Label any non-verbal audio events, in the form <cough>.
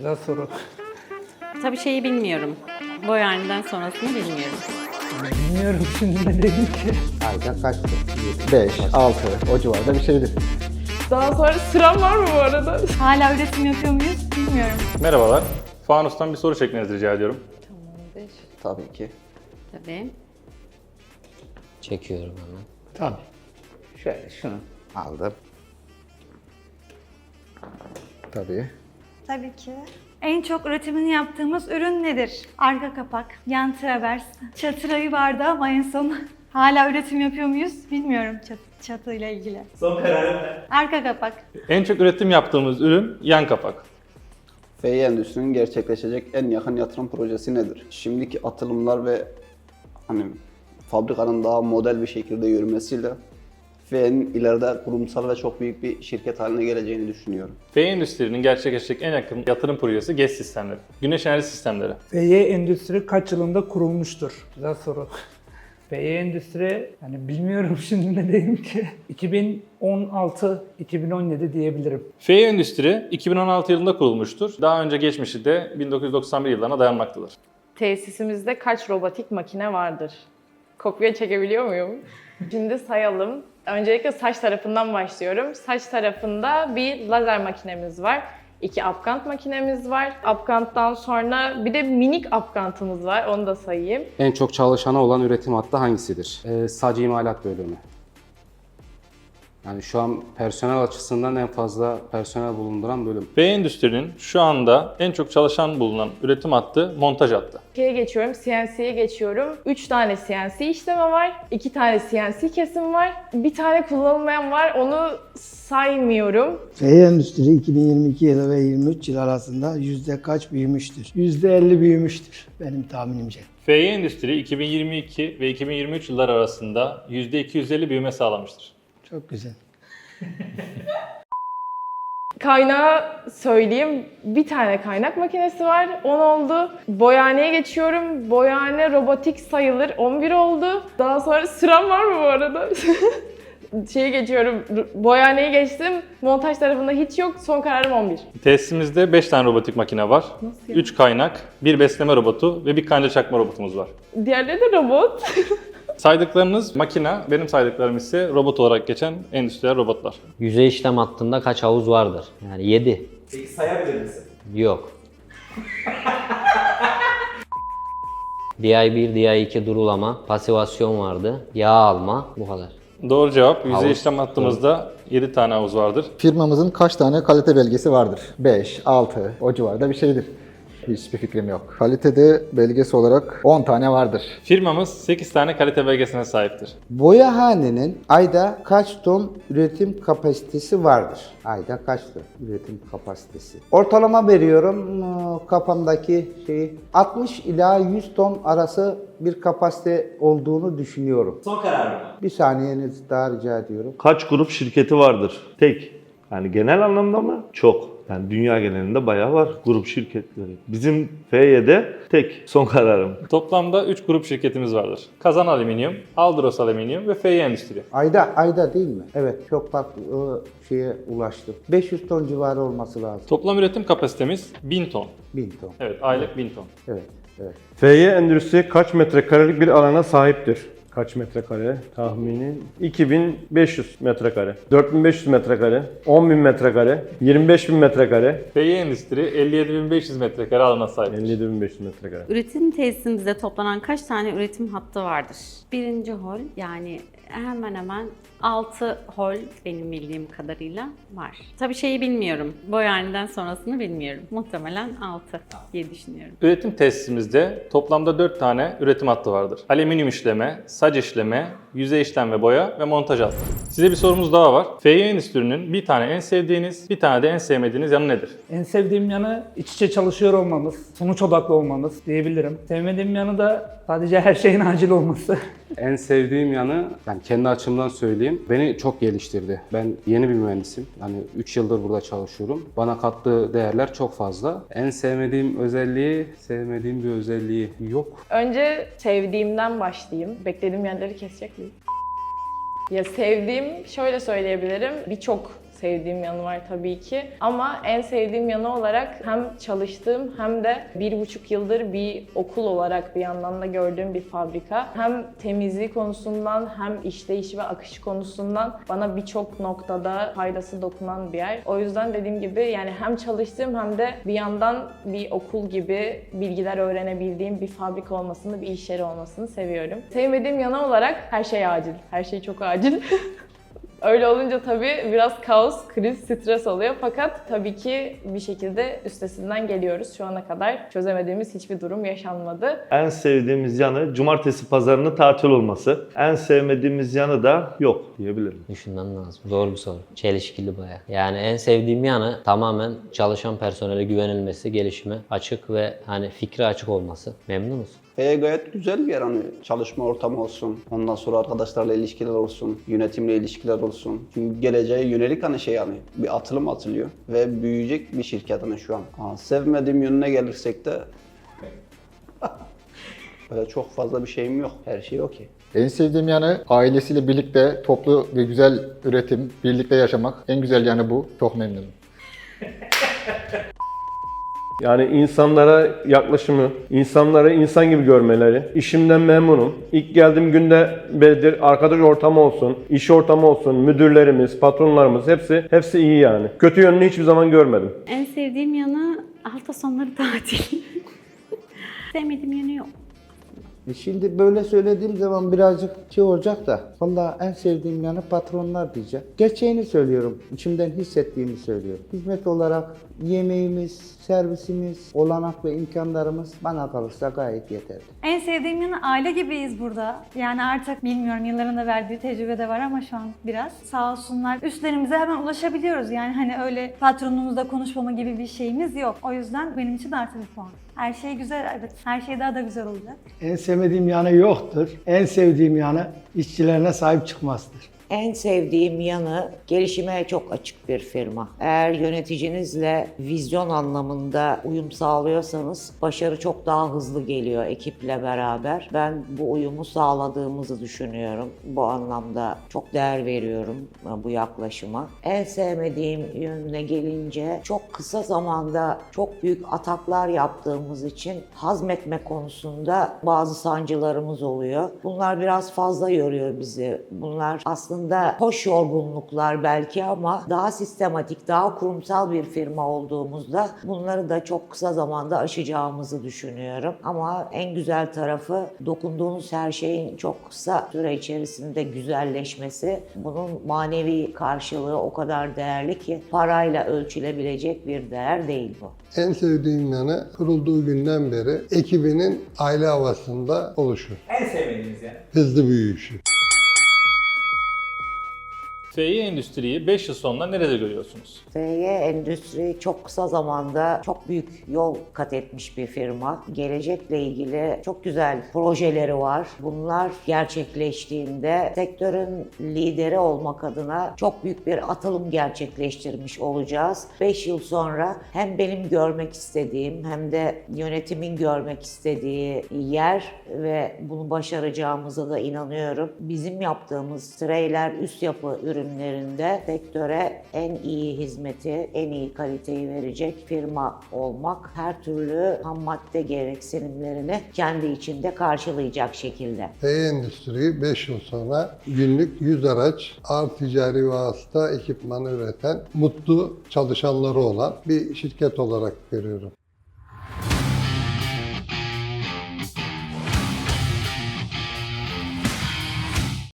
Güzel soru. Tabii şeyi bilmiyorum. Boyani'den sonrasını bilmiyorum. Bilmiyorum şimdi ne diyeyim ki. Ayda kaçtı? 5, 6 o civarda bir şeydir. Daha sonra sıram var mı bu arada? Hala üretim yapıyor muyuz bilmiyorum. Merhabalar. Fanus'tan bir soru çekmenizi rica ediyorum. Tabii ki. Tabii. Çekiyorum hemen. Tabii. Şöyle şunu. Aldım. Tabii. Tabii ki. En çok üretimini yaptığımız ürün nedir? Arka kapak, yan travers, çatırayı vardı ama en son <laughs> hala üretim yapıyor muyuz bilmiyorum çat çatıyla ilgili. Son kararım Arka kapak. En çok üretim yaptığımız ürün yan kapak. FY Endüstri'nin gerçekleşecek en yakın yatırım projesi nedir? Şimdiki atılımlar ve hani fabrikanın daha model bir şekilde yürümesiyle FY'nin ileride kurumsal ve çok büyük bir şirket haline geleceğini düşünüyorum. F Endüstri'nin gerçekleşecek en yakın yatırım projesi GES sistemleri. Güneş enerji sistemleri. FY Endüstri kaç yılında kurulmuştur? Güzel soru. FY Endüstri, yani bilmiyorum <laughs> şimdi ne diyeyim ki. 2016-2017 diyebilirim. F Endüstri 2016 yılında kurulmuştur. Daha önce geçmişi de 1991 yıllarına dayanmaktadır. Tesisimizde kaç robotik makine vardır? Kopya çekebiliyor muyum? Şimdi sayalım. Öncelikle saç tarafından başlıyorum. Saç tarafında bir lazer makinemiz var. İki apkant makinemiz var. Apkanttan sonra bir de minik apkantımız var. Onu da sayayım. En çok çalışanı olan üretim hattı hangisidir? Ee, sac imalat bölümü. Yani şu an personel açısından en fazla personel bulunduran bölüm. F Endüstri'nin şu anda en çok çalışan bulunan üretim hattı montaj hattı. Şeye geçiyorum, CNC'ye geçiyorum. 3 tane CNC işleme var, 2 tane CNC kesim var, bir tane kullanılmayan var. Onu saymıyorum. F Endüstri 2022 yılı ve 23 yıl arasında yüzde kaç büyümüştür? Yüzde 50 büyümüştür benim tahminimce. FY Endüstri 2022 ve 2023 yıllar arasında %250 büyüme sağlamıştır. Çok güzel. <laughs> Kaynağı söyleyeyim. Bir tane kaynak makinesi var. 10 oldu. Boyaneye geçiyorum. Boyane robotik sayılır. 11 oldu. Daha sonra sıram var mı bu arada? <laughs> Şeye geçiyorum. Boyaneye geçtim. Montaj tarafında hiç yok. Son kararım 11. Tesisimizde 5 tane robotik makine var. Nasıl ya? 3 kaynak, 1 besleme robotu ve bir kanca çakma robotumuz var. Diğerleri de robot. <laughs> Saydıklarınız makina, benim saydıklarım ise robot olarak geçen endüstriyel robotlar. Yüzey işlem hattında kaç havuz vardır? Yani 7. Peki sayabilir misin? Yok. DI1, DI2 durulama, pasivasyon vardı, yağ alma, bu kadar. Doğru cevap, yüzey Havuz. işlem hattımızda 7 tane havuz vardır. Firmamızın kaç tane kalite belgesi vardır? 5, 6 o civarda bir şeydir. Hiçbir fikrim yok. Kalitede belgesi olarak 10 tane vardır. Firmamız 8 tane kalite belgesine sahiptir. Boyahanenin ayda kaç ton üretim kapasitesi vardır? Ayda kaç ton üretim kapasitesi? Ortalama veriyorum ıı, kafamdaki şeyi 60 ila 100 ton arası bir kapasite olduğunu düşünüyorum. Son karar mı? Bir saniyenizi daha rica ediyorum. Kaç grup şirketi vardır? Tek. Yani genel anlamda mı? Çok. Yani dünya genelinde bayağı var grup şirketleri. Bizim FY'de tek. Son kararım. Toplamda 3 grup şirketimiz vardır. Kazan Alüminyum, Aldros Alüminyum ve FY Endüstri. Ayda ayda değil mi? Evet çok farklı o şeye ulaştım. 500 ton civarı olması lazım. Toplam üretim kapasitemiz 1000 ton. 1000 ton. Evet, aylık 1000 ton. Evet. Evet. FY Endüstri kaç metrekarelik bir alana sahiptir? Kaç metrekare? Tahmini 2500 metrekare, 4500 metrekare, 10000 metrekare, 25000 metrekare, FY Endüstri 57.500 metrekare alana sahip. 57500 metrekare. Üretim tesisimizde toplanan kaç tane üretim hattı vardır? Birinci hol yani hemen hemen 6 hol benim bildiğim kadarıyla var. Tabii şeyi bilmiyorum. Boyani'den sonrasını bilmiyorum. Muhtemelen 6 diye düşünüyorum. Üretim tesisimizde toplamda 4 tane üretim hattı vardır. Alüminyum işleme, sac işleme, yüzey işlem ve boya ve montaj hattı. Size bir sorumuz daha var. FY Endüstri'nin bir tane en sevdiğiniz, bir tane de en sevmediğiniz yanı nedir? En sevdiğim yanı iç içe çalışıyor olmamız, sonuç odaklı olmamız diyebilirim. Sevmediğim yanı da sadece her şeyin acil olması. <laughs> En sevdiğim yanı, yani kendi açımdan söyleyeyim, beni çok geliştirdi. Ben yeni bir mühendisim. Yani 3 yıldır burada çalışıyorum. Bana kattığı değerler çok fazla. En sevmediğim özelliği, sevmediğim bir özelliği yok. Önce sevdiğimden başlayayım. Beklediğim yerleri kesecek? Ya sevdiğim şöyle söyleyebilirim. Birçok sevdiğim yanı var tabii ki. Ama en sevdiğim yanı olarak hem çalıştığım hem de bir buçuk yıldır bir okul olarak bir yandan da gördüğüm bir fabrika. Hem temizliği konusundan hem işleyiş ve akış konusundan bana birçok noktada faydası dokunan bir yer. O yüzden dediğim gibi yani hem çalıştığım hem de bir yandan bir okul gibi bilgiler öğrenebildiğim bir fabrika olmasını, bir iş yeri olmasını seviyorum. Sevmediğim yanı olarak her şey acil. Her şey çok acil. <laughs> Öyle olunca tabii biraz kaos, kriz, stres oluyor. Fakat tabii ki bir şekilde üstesinden geliyoruz. Şu ana kadar çözemediğimiz hiçbir durum yaşanmadı. En sevdiğimiz yanı cumartesi pazarının tatil olması. En sevmediğimiz yanı da yok diyebilirim. Düşünmem lazım. Zor bir soru. Çelişkili baya. Yani en sevdiğim yanı tamamen çalışan personele güvenilmesi, gelişime açık ve hani fikri açık olması. Memnunuz. Ve gayet güzel bir yer hani çalışma ortamı olsun, ondan sonra arkadaşlarla ilişkiler olsun, yönetimle ilişkiler olsun. Çünkü geleceğe yönelik hani şey hani bir atılım atılıyor ve büyüyecek bir şirket hani şu an. Ha, sevmediğim yönüne gelirsek de <laughs> Böyle çok fazla bir şeyim yok. Her şey okey. En sevdiğim yanı ailesiyle birlikte toplu ve güzel üretim, birlikte yaşamak. En güzel yanı bu. Çok memnunum. Yani insanlara yaklaşımı, insanları insan gibi görmeleri. İşimden memnunum. İlk geldiğim günde beridir arkadaş ortamı olsun, iş ortamı olsun, müdürlerimiz, patronlarımız hepsi hepsi iyi yani. Kötü yönünü hiçbir zaman görmedim. En sevdiğim yanı hafta sonları tatil. <laughs> Sevmediğim yanı yok. E Şimdi böyle söylediğim zaman birazcık şey olacak da valla en sevdiğim yanı patronlar diyeceğim. Gerçeğini söylüyorum. içimden hissettiğimi söylüyorum. Hizmet olarak yemeğimiz, servisimiz, olanak ve imkanlarımız bana kalırsa gayet yeterli. En sevdiğim yanı aile gibiyiz burada. Yani artık bilmiyorum yılların da verdiği tecrübe de var ama şu an biraz. Sağ olsunlar üstlerimize hemen ulaşabiliyoruz. Yani hani öyle patronumuzla konuşmama gibi bir şeyimiz yok. O yüzden benim için artı bir puan. Her şey güzel evet. Her şey daha da güzel olacak. En sevmediğim yanı yoktur. En sevdiğim yanı işçilerine sahip çıkmasıdır. En sevdiğim yanı gelişime çok açık bir firma. Eğer yöneticinizle vizyon anlamında uyum sağlıyorsanız başarı çok daha hızlı geliyor ekiple beraber. Ben bu uyumu sağladığımızı düşünüyorum. Bu anlamda çok değer veriyorum e, bu yaklaşıma. En sevmediğim yönüne gelince çok kısa zamanda çok büyük ataklar yaptığımız için hazmetme konusunda bazı sancılarımız oluyor. Bunlar biraz fazla yoruyor bizi. Bunlar aslında hoş yorgunluklar belki ama daha sistematik, daha kurumsal bir firma olduğumuzda bunları da çok kısa zamanda aşacağımızı düşünüyorum. Ama en güzel tarafı dokunduğunuz her şeyin çok kısa süre içerisinde güzelleşmesi. Bunun manevi karşılığı o kadar değerli ki parayla ölçülebilecek bir değer değil bu. En sevdiğim yanı kurulduğu günden beri ekibinin aile havasında oluşu. En sevmediğiniz yani. Hızlı büyüyüşü. Fİ Endüstri'yi 5 yıl sonra nerede görüyorsunuz? FY Endüstri çok kısa zamanda çok büyük yol kat etmiş bir firma. Gelecekle ilgili çok güzel projeleri var. Bunlar gerçekleştiğinde sektörün lideri olmak adına çok büyük bir atılım gerçekleştirmiş olacağız. 5 yıl sonra hem benim görmek istediğim hem de yönetimin görmek istediği yer ve bunu başaracağımıza da inanıyorum. Bizim yaptığımız trailer üst yapı ürünlerinde sektöre en iyi hizmeti, en iyi kaliteyi verecek firma olmak her türlü ham madde gereksinimlerini kendi içinde karşılayacak şekilde. F Endüstri 5 yıl sonra günlük 100 araç, ağır ticari vasıta ekipmanı üreten, mutlu çalışanları olan bir şirket olarak görüyorum.